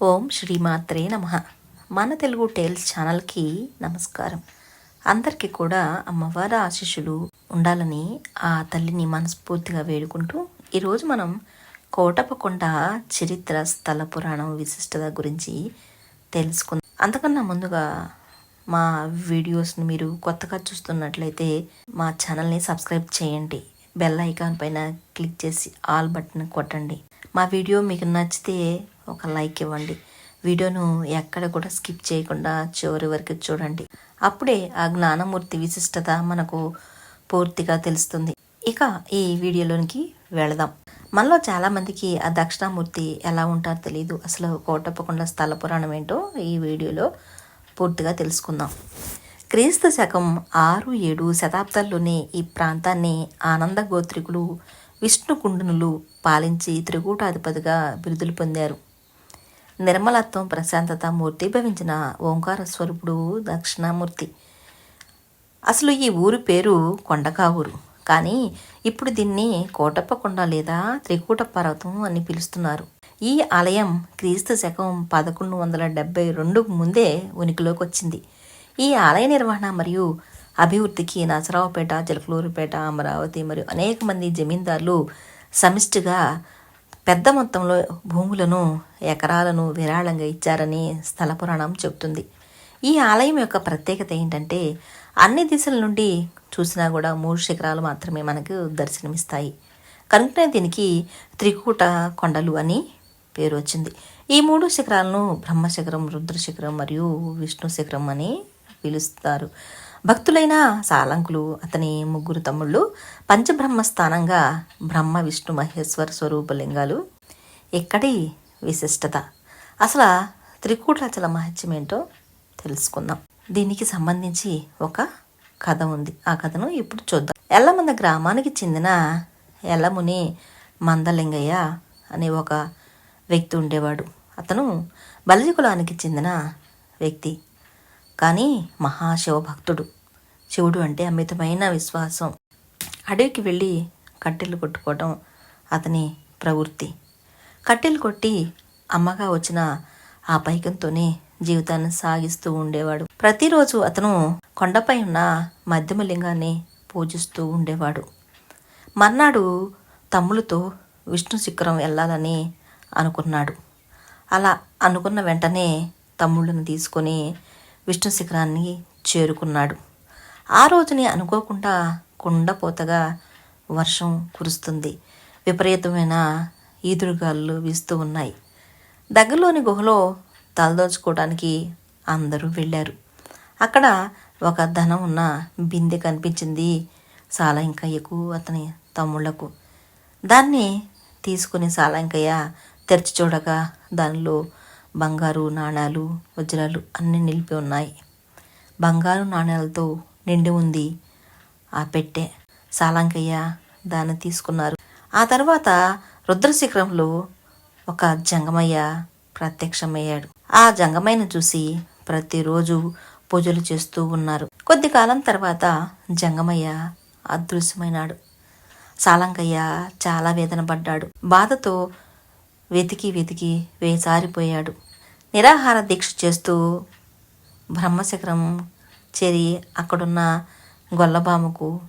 ఓం శ్రీమాత్రే నమ. మన తెలుగు టేల్స్ ఛానల్కి నమస్కారం. అందరికీ కూడా అమ్మవారి ఆశీస్సులు ఉండాలని ఆ తల్లిని మనస్ఫూర్తిగా వేడుకుంటూ ఈరోజు మనం కోటపకొండ చరిత్ర స్థల పురాణం విశిష్టత గురించి తెలుసుకుందాం. అంతకన్నా ముందుగా మా వీడియోస్ని మీరు కొత్తగా చూస్తున్నట్లయితే మా ఛానల్ని సబ్స్క్రైబ్ చేయండి. బెల్ ఐకాన్ పైన క్లిక్ చేసి ఆల్ బటన్ కొట్టండి. మా వీడియో మీకు నచ్చితే ఒక లైక్ ఇవ్వండి. వీడియోను ఎక్కడ కూడా స్కిప్ చేయకుండా చివరి వరకు చూడండి. అప్పుడే ఆ జ్ఞానమూర్తి విశిష్టత మనకు పూర్తిగా తెలుస్తుంది. ఇక ఈ వీడియోలోనికి వెళదాం. మనలో చాలామందికి ఆ దక్షిణామూర్తి ఎలా ఉంటారో తెలియదు అసలు కోటప్పకొండ స్థల పురాణం ఏంటో ఈ వీడియోలో పూర్తిగా తెలుసుకుందాం. క్రీస్తు శకం ఆరు ఏడు శతాబ్దాల్లోనే ఈ ప్రాంతాన్ని ఆనంద గోత్రికులు విష్ణుకుండునులు పాలించి త్రికూటాధిపతిగా బిరుదులు పొందారు. నిర్మలత్వం ప్రశాంతత మూర్తి భవించిన ఓంకార స్వరూపుడు దక్షిణామూర్తి. అసలు ఈ ఊరు పేరు కొండకావూరు. కానీ ఇప్పుడు దీన్ని కోటప్పకొండ లేదా త్రికూట పర్వతం అని పిలుస్తున్నారు. ఈ ఆలయం క్రీస్తు శకం పదకొండు వందల డెబ్బై రెండుకు ముందే ఉనికిలోకి వచ్చింది ఈ ఆలయ నిర్వహణ మరియు అభివృద్ధికి నసరావుపేట జలకలూరుపేట అమరావతి మరియు అనేక మంది జమీందారులు సమిష్టిగా పెద్ద మొత్తంలో భూములను ఎకరాలను విరాళంగా ఇచ్చారని స్థల పురాణం చెబుతుంది. ఈ ఆలయం యొక్క ప్రత్యేకత ఏంటంటే అన్ని దిశల నుండి చూసినా కూడా మూడు శిఖరాలు మాత్రమే మనకు దర్శనమిస్తాయి. కనుకనే దీనికి త్రికూట కొండలు అని పేరు వచ్చింది. ఈ మూడు శిఖరాలను బ్రహ్మశిఖరం రుద్రశిఖరం మరియు విష్ణు శిఖరం అని పిలుస్తారు. భక్తులైన సాలంకులు అతని ముగ్గురు తమ్ముళ్ళు పంచబ్రహ్మ స్థానంగా బ్రహ్మ విష్ణు మహేశ్వర స్వరూప లింగాలు. ఇక్కడి విశిష్టత? అసలు త్రికూటాచల మహత్యం ఏంటో తెలుసుకుందాం. దీనికి సంబంధించి ఒక కథ ఉంది. ఆ కథను ఇప్పుడు చూద్దాం. ఎల్లమంద గ్రామానికి చెందిన ఎల్లముని మందలింగయ్య అనే ఒక వ్యక్తి ఉండేవాడు. అతను బలజ కులానికి చెందిన వ్యక్తి. కానీ మహాశివభక్తుడు శివుడు అంటే అమితమైన విశ్వాసం. అడవికి వెళ్ళి కట్టెలు కొట్టుకోవడం అతని ప్రవృత్తి. కట్టెలు కొట్టి అమ్మగా వచ్చిన ఆ పైకంతోనే జీవితాన్ని సాగిస్తూ ఉండేవాడు. ప్రతిరోజు అతను కొండపై ఉన్న మధ్యమలింగాన్ని పూజిస్తూ ఉండేవాడు. మర్నాడు తమ్ములతో విష్ణు శిఖరం వెళ్ళాలని అనుకున్నాడు. అలా అనుకున్న వెంటనే తమ్ముళ్ళను తీసుకొని విష్ణు శిఖరాన్ని చేరుకున్నాడు. ఆ రోజుని అనుకోకుండా కుండపోతగా వర్షం కురుస్తుంది. విపరీతమైన ఈదురుగాలు వీస్తూ ఉన్నాయి. దగ్గరలోని గుహలో తలదోచుకోవడానికి అందరూ వెళ్ళారు. అక్కడ ఒక ధనం ఉన్న బిందె కనిపించింది. సాలంకయ్యకు అతని తమ్ముళ్ళకు. దాన్ని తీసుకుని సాలంకయ్య తెరిచి చూడగా దానిలో బంగారు నాణాలు వజ్రాలు అన్నీ నిలిపి ఉన్నాయి. బంగారు నాణాలతో నిండి ఉంది. ఆ పెట్టె సాలంకయ్య దాన్ని తీసుకున్నారు. ఆ తర్వాత రుద్రశిఖరంలో ఒక జంగమయ్య ప్రత్యక్షమయ్యాడు. ఆ జంగమయ్యను చూసి ప్రతిరోజు పూజలు చేస్తూ ఉన్నారు. కొద్ది కాలం తర్వాత జంగమయ్య అదృశ్యమైనాడు. సాలంకయ్య చాలా వేదన పడ్డాడు. బాధతో వెతికి వెతికి వేసారిపోయాడు. నిరాహార దీక్ష చేస్తూ బ్రహ్మశిఖరం చేరి అక్కడున్న గొల్లబాముకు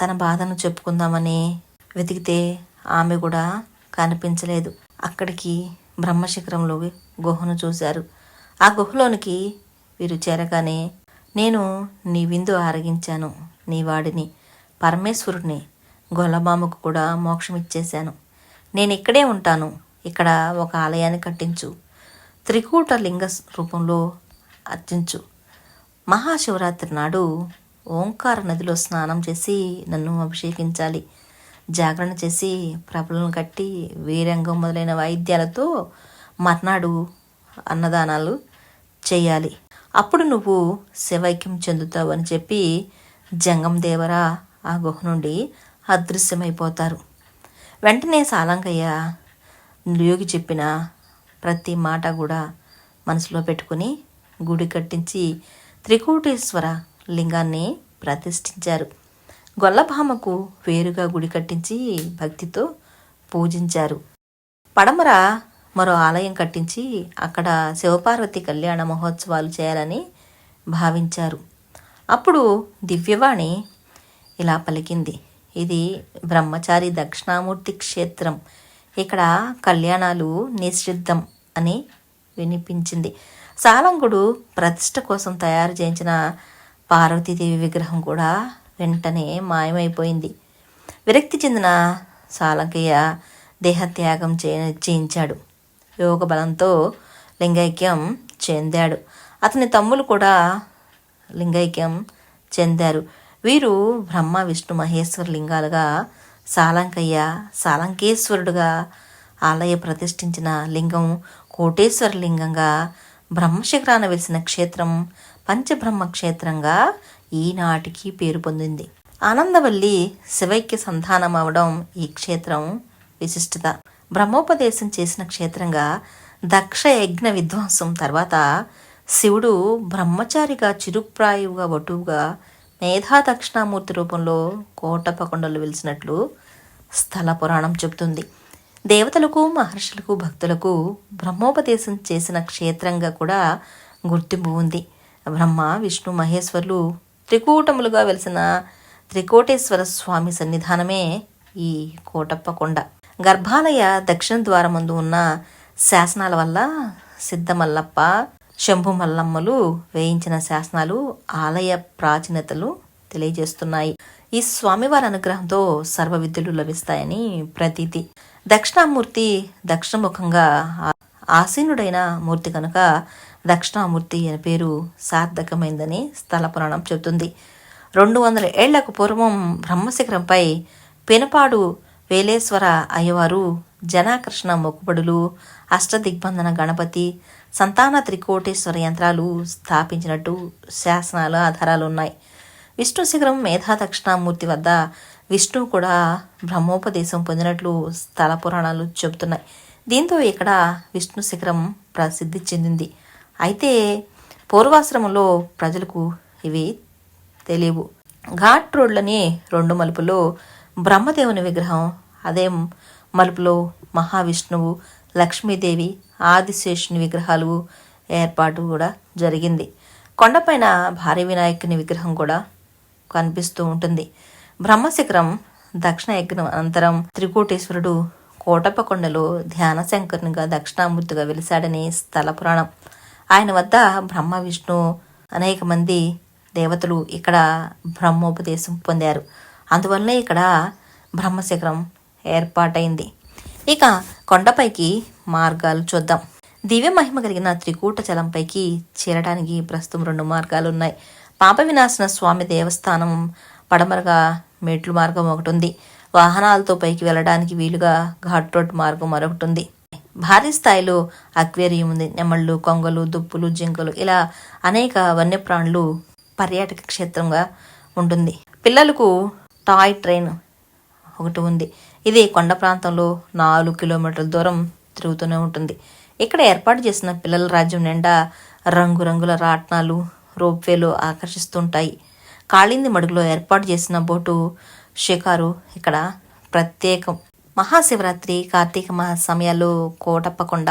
తన బాధను చెప్పుకుందామని వెతికితే ఆమె కూడా కనిపించలేదు. అక్కడికి బ్రహ్మశిఖరంలో గుహను చూశారు. ఆ గుహలోనికి వీరు చేరగానే నేను నీ విందు ఆరగించాను నీ వాడిని. పరమేశ్వరుడిని గొల్లబాముకు కూడా మోక్షం ఇచ్చేశాను నేను ఇక్కడే ఉంటాను. ఇక్కడ ఒక ఆలయాన్ని కట్టించు. త్రికూట లింగ రూపంలో అర్చించు. మహాశివరాత్రి నాడు ఓంకార నదిలో స్నానం చేసి నన్ను అభిషేకించాలి. జాగరణ చేసి ప్రభలను కట్టి వీరంగం మొదలైన వాయిద్యాలతో మర్నాడు అన్నదానాలు చేయాలి. అప్పుడు నువ్వు శివైక్యం చెందుతావు అని చెప్పి జంగం దేవరా ఆ గుహ నుండి అదృశ్యమైపోతారు. వెంటనే సాలంకయ్య యోగి చెప్పిన ప్రతి మాట కూడా మనసులో పెట్టుకుని గుడి కట్టించి త్రికూటేశ్వర లింగాన్ని ప్రతిష్ఠించారు. గొల్లభామకు వేరుగా గుడి కట్టించి భక్తితో పూజించారు. పడమర మరో ఆలయం కట్టించి అక్కడ శివపార్వతి కళ్యాణ మహోత్సవాలు చేయాలని భావించారు. అప్పుడు దివ్యవాణి ఇలా పలికింది. ఇది బ్రహ్మచారి దక్షిణామూర్తి క్షేత్రం. ఇక్కడ కళ్యాణాలు నిషిద్ధం అని వినిపించింది. సాలంగుడు ప్రతిష్ట కోసం తయారు చేయించిన పార్వతీదేవి విగ్రహం కూడా వెంటనే మాయమైపోయింది. విరక్తి చెందిన సాలంకయ్య దేహత్యాగం చే చేయించాడు. యోగ బలంతో లింగైక్యం చెందాడు. అతని తమ్ములు కూడా లింగైక్యం చెందారు. వీరు బ్రహ్మ విష్ణు మహేశ్వర లింగాలుగా సాలంకయ్య సాలంకేశ్వరుడుగా ఆలయ ప్రతిష్ఠించిన లింగం కోటేశ్వర లింగంగా బ్రహ్మశిఖరాన వెలిసిన క్షేత్రం పంచబ్రహ్మ క్షేత్రంగా ఈనాటికి పేరు పొందింది. ఆనందవల్లి శివైక్య సంధానం అవడం ఈ క్షేత్రం విశిష్టత. బ్రహ్మోపదేశం చేసిన క్షేత్రంగా దక్ష యజ్ఞ విధ్వంసం తర్వాత శివుడు బ్రహ్మచారిగా చిరుప్రాయువుగా వటువుగా మేధా దక్షిణామూర్తి రూపంలో కోటప్పకొండలు వెలిసినట్లు స్థల పురాణం చెబుతుంది. దేవతలకు మహర్షులకు భక్తులకు బ్రహ్మోపదేశం చేసిన క్షేత్రంగా కూడా గుర్తింపు ఉంది. బ్రహ్మ విష్ణు మహేశ్వరులు త్రికూటములుగా వెలిసిన త్రికోటేశ్వర స్వామి సన్నిధానమే ఈ కోటప్ప కొండ గర్భాలయ దక్షిణ ద్వారం ముందు ఉన్న శాసనాల వల్ల సిద్ధమల్లప్ప శంభు మల్లమ్మలు వేయించిన శాసనాలు ఆలయ ప్రాచీనతలు తెలియజేస్తున్నాయి. ఈ స్వామివారి అనుగ్రహంతో సర్వ విద్యలు లభిస్తాయని ప్రతీతి. దక్షిణామూర్తి దక్షిణముఖంగా ఆసీనుడైన మూర్తి కనుక దక్షిణామూర్తి అనే పేరు సార్థకమైందని స్థల పురాణం చెబుతుంది. రెండు వందల ఏళ్ళకు పూర్వం బ్రహ్మశిఖరంపై పెనపాడు వేలేశ్వర అయ్యవారు జనాకృష్ణ మొక్కుబడులు అష్టదిగ్బంధన గణపతి సంతాన త్రికోటేశ్వర యంత్రాలు స్థాపించినట్టు శాసనాల ఆధారాలు ఉన్నాయి. విష్ణు శిఖరం మేధా దక్షిణామూర్తి వద్ద విష్ణువు కూడా బ్రహ్మోపదేశం పొందినట్లు స్థల పురాణాలు చెబుతున్నాయి. దీంతో ఇక్కడ విష్ణు శిఖరం ప్రసిద్ధి చెందింది. అయితే పూర్వాశ్రమంలో ప్రజలకు ఇవి తెలియవు. ఘాట్ రోడ్లని రెండు మలుపులో బ్రహ్మదేవుని విగ్రహం అదే మలుపులో మహావిష్ణువు లక్ష్మీదేవి ఆదిశేషుని విగ్రహాలు ఏర్పాటు కూడా జరిగింది. కొండపైన భారీ వినాయకుని విగ్రహం కూడా కనిపిస్తూ ఉంటుంది. బ్రహ్మశిఖరం దక్షిణ యజ్ఞం అనంతరం త్రికూటేశ్వరుడు కోటప్ప కొండలో ధ్యాన శంకరునిగా దక్షిణామూర్తిగా వెలిశాడని స్థల పురాణం. ఆయన వద్ద బ్రహ్మ విష్ణు అనేక మంది దేవతలు ఇక్కడ బ్రహ్మోపదేశం పొందారు. అందువల్లనే ఇక్కడ బ్రహ్మశిఖరం ఏర్పాటైంది. ఇక కొండపైకి మార్గాలు చూద్దాం. దివ్య మహిమ కలిగిన త్రికూట చలంపైకి చేరడానికి ప్రస్తుతం రెండు మార్గాలు ఉన్నాయి పాప వినాశన స్వామి దేవస్థానం పడమరగా మెట్లు మార్గం ఒకటి ఉంది వాహనాలతో పైకి వెళ్ళడానికి వీలుగా ఘాట్ రోడ్ మార్గం మరొకటి ఉంది భారీ స్థాయిలో అక్వేరియం ఉంది. నెమళ్ళు కొంగలు దుప్పులు జింకలు ఇలా అనేక వన్యప్రాణులు పర్యాటక క్షేత్రంగా ఉంటుంది. పిల్లలకు టాయ్ ట్రైన్ ఒకటి ఉంది. ఇది కొండ ప్రాంతంలో నాలుగు కిలోమీటర్ల దూరం తిరుగుతూనే ఉంటుంది. ఇక్కడ ఏర్పాటు చేసిన పిల్లల రాజ్యం నిండా రంగురంగుల రాట్నాలు రోప్వేలు ఆకర్షిస్తుంటాయి. కాళింది మడుగులో ఏర్పాటు చేసిన బోటు షికారు ఇక్కడ ప్రత్యేకం. మహాశివరాత్రి కార్తీక మాస సమయాల్లో కోటప్పకొండ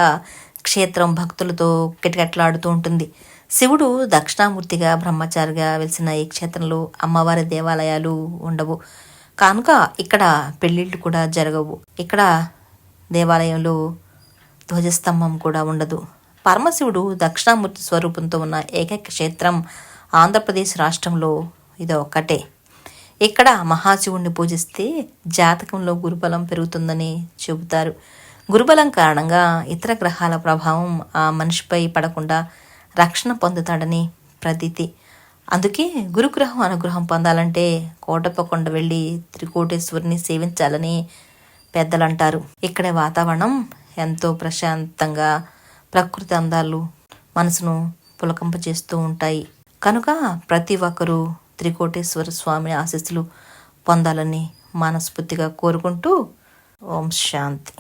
క్షేత్రం భక్తులతో కిటకిటలాడుతూ ఉంటుంది. శివుడు దక్షిణామూర్తిగా బ్రహ్మచారిగా వెలిసిన ఈ క్షేత్రంలో అమ్మవారి దేవాలయాలు ఉండవు. కనుక ఇక్కడ పెళ్ళిళ్ళు కూడా జరగవు. ఇక్కడ దేవాలయంలో ధ్వజస్తంభం కూడా ఉండదు. పరమశివుడు దక్షిణామూర్తి స్వరూపంతో ఉన్న ఏకైక క్షేత్రం ఆంధ్రప్రదేశ్ రాష్ట్రంలో ఇది ఒక్కటే ఇక్కడ మహాశివుణ్ణి పూజిస్తే జాతకంలో గురుబలం పెరుగుతుందని చెబుతారు. గురుబలం కారణంగా ఇతర గ్రహాల ప్రభావం ఆ మనిషిపై పడకుండా రక్షణ పొందుతాడని ప్రతీతి. అందుకే గురుగ్రహం అనుగ్రహం పొందాలంటే కోటప్పకొండ వెళ్ళి త్రికోటేశ్వరిని సేవించాలని పెద్దలు అంటారు ఇక్కడ వాతావరణం ఎంతో ప్రశాంతంగా ప్రకృతి అందాలు మనసును పులకంపచేస్తూ ఉంటాయి. కనుక ప్రతి ఒక్కరూ త్రికోటేశ్వర స్వామి ఆశీస్సులు పొందాలని మనస్ఫూర్తిగా కోరుకుంటూ ఓం శాంతి.